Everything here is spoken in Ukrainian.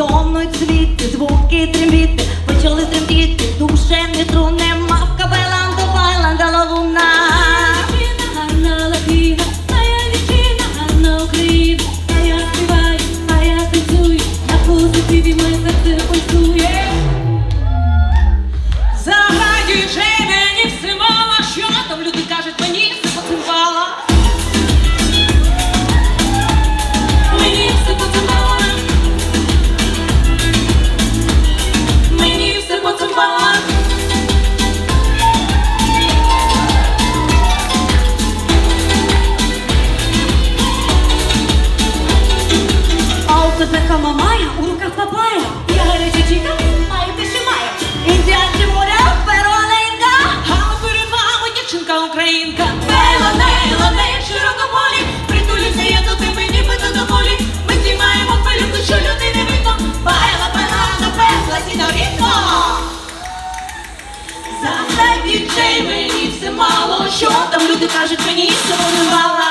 Тонуть цвіти, звуки трембіти, почали тремтіти, хапаю, я гаряча чіка, маю те, що маю. Індіанці моря, пероненька, а перед дівчинка українка. Мейло, мейло, неї в притулюся я до тебе, нібито доволі. Ми знімаємо пилюку, що людей не видно. Байла, банана, пекла, сінорітко. За це дівчей мені все мало, що там люди кажуть, мені все бувало.